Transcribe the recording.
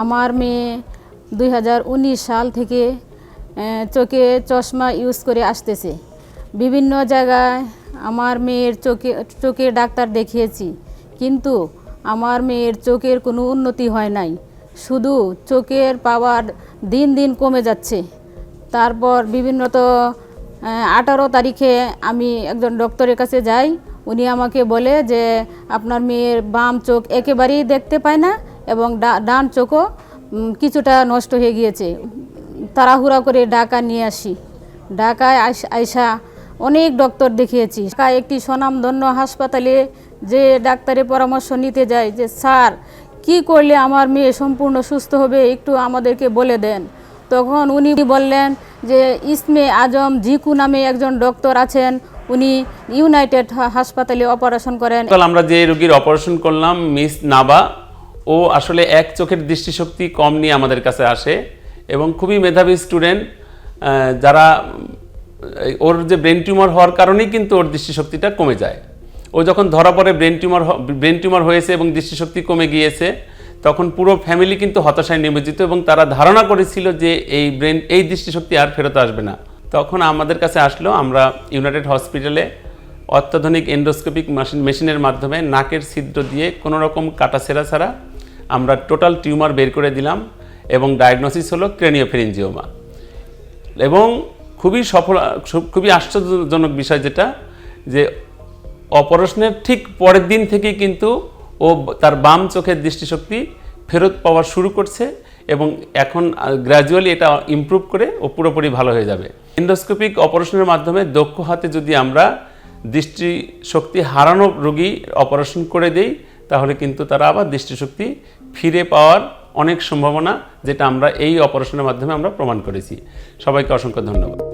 আমার মেয়ে দুই হাজার উনিশ সাল থেকে চোখে চশমা ইউজ করে আসতেছে। বিভিন্ন জায়গায় আমার মেয়ের চোখে চোখে ডাক্তার দেখিয়েছি, কিন্তু আমার মেয়ের চোখের কোনো উন্নতি হয় নাই। শুধু চোখের পাওয়ার দিন দিন কমে যাচ্ছে। তারপর বিভিন্ন তো আঠারো তারিখে আমি একজন ডক্টরের কাছে যাই। উনি আমাকে বলে যে, আপনার মেয়ের বাম চোখ একেবারেই দেখতে পায় না এবং ডান চোখও কিছুটা নষ্ট হয়ে গিয়েছে। তাড়াহুড়া করে ঢাকা নিয়ে আসি। ঢাকায় আইস- অনেক ডক্টর দেখিয়েছি। ঢাকায় একটি স্বনামধন্য হাসপাতালে যে ডাক্তারের পরামর্শ নিতে যাই যে, স্যার, কি করলে আমার মেয়ে সম্পূর্ণ সুস্থ হবে একটু আমাদেরকে বলে দেন। তখন উনি বললেন যে, ইসমে আজম জিকু নামে একজন ডক্টর আছেন। উনি ইউনাইটেড হাসপাতালে অপারেশন করেন। আমরা যে রোগীর অপারেশন করলাম, মিস নাবা ও আসলে এক চোখের দৃষ্টিশক্তি কম নিয়ে আমাদের কাছে আসে এবং খুবই মেধাবী স্টুডেন্ট যারা ওর যে ব্রেন টিউমার হওয়ার কারণেই কিন্তু ওর দৃষ্টিশক্তিটা কমে যায়। ও যখন ধরা পড়ে ব্রেন টিউমার ব্রেন টিউমার হয়েছে এবং দৃষ্টিশক্তি কমে গিয়েছে, তখন পুরো ফ্যামিলি কিন্তু হতাশায় নিমজ্জিত এবং তারা ধারণা করেছিল যে এই ব্রেন, এই দৃষ্টিশক্তি আর ফেরত আসবে না। তখন আমাদের কাছে আসলো, আমরা ইউনাইটেড হসপিটালে অত্যাধুনিক এন্ডোস্কোপিক মেশিন, মেশিনের মাধ্যমে নাকের ছিদ্র দিয়ে কোনো রকম কাটাছেড়া ছাড়া আমরা টোটাল টিউমার বের করে দিলাম এবং ডায়াগনোসিস হলো ক্রেনিওফেরিঞ্জিওমা। এবং খুবই সফল, খুবই আশ্চর্যজনক বিষয় যেটা, যে অপারেশনের ঠিক পরের দিন থেকেই কিন্তু ও তার বাম চোখের দৃষ্টিশক্তি ফেরত পাওয়া শুরু করছে এবং এখন গ্র্যাজুয়ালি এটা ইমপ্রুভ করে ও পুরোপুরি ভালো হয়ে যাবে। এন্ডোস্কোপিক অপারেশনের মাধ্যমে দক্ষ হাতে যদি আমরা দৃষ্টিশক্তি হারানো রোগী অপারেশন করে দেই তাহলে কিন্তু তারা আবার দৃষ্টিশক্তি ফিরে পাওয়ার অনেক সম্ভাবনা যেটা আমরা এই অপারেশনের মাধ্যমে আমরা প্রমাণ করেছি। সবাইকে অসংখ্য ধন্যবাদ।